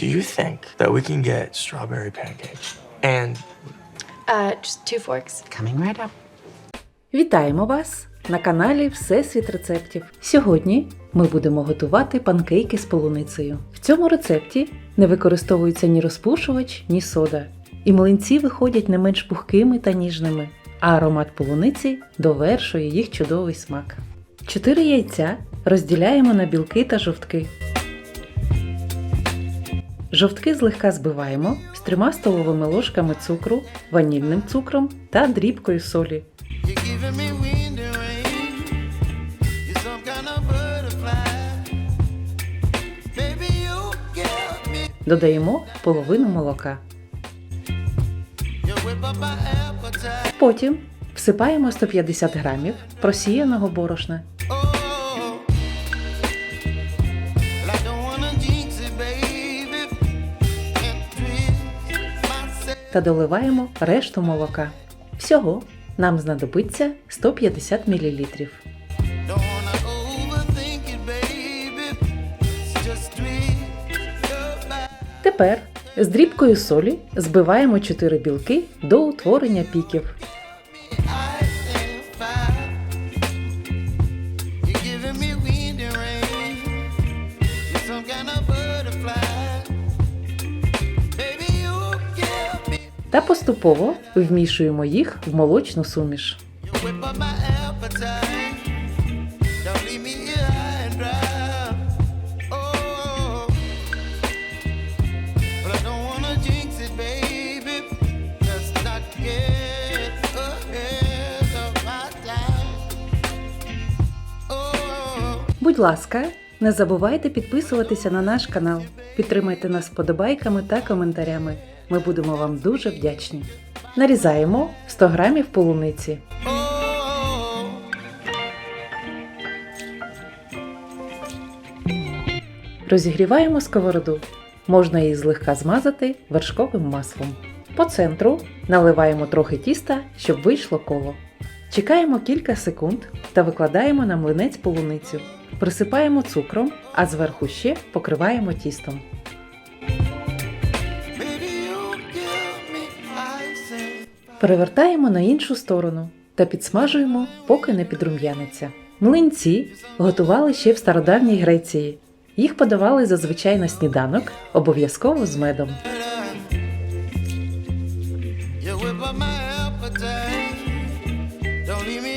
Do you think that we can get strawberry pancakes and Uh, just two forks. Coming right up. Вітаємо вас на каналі Всесвіт рецептів. Сьогодні ми будемо готувати панкейки з полуницею. В цьому рецепті не використовується ні розпушувач, ні сода. І млинці виходять не менш пухкими та ніжними, а аромат полуниці довершує їх чудовий смак. Чотири яйця розділяємо на білки та жовтки. Жовтки злегка збиваємо з трьома столовими ложками цукру, ванільним цукром та дрібкою солі. Додаємо половину молока. Потім всипаємо 150 грамів просіяного борошна та доливаємо решту молока. Всього нам знадобиться 150 мл. Тепер з дрібкою солі збиваємо 4 білки до утворення піків. Not get ahead of my time. Oh. Будь ласка, не забувайте підписуватися на наш канал. Підтримайте нас вподобайками та коментарями. Ми будемо вам дуже вдячні. Нарізаємо 100 грамів полуниці. Розігріваємо сковороду. Можна її злегка змазати вершковим маслом. По центру наливаємо трохи тіста, щоб вийшло коло. Чекаємо кілька секунд та викладаємо на млинець полуницю. Присипаємо цукром, а зверху ще покриваємо тістом. Перевертаємо на іншу сторону та підсмажуємо, поки не підрум'яниться. Млинці готували ще в стародавній Греції. Їх подавали зазвичай на сніданок, обов'язково з медом. Don't leave me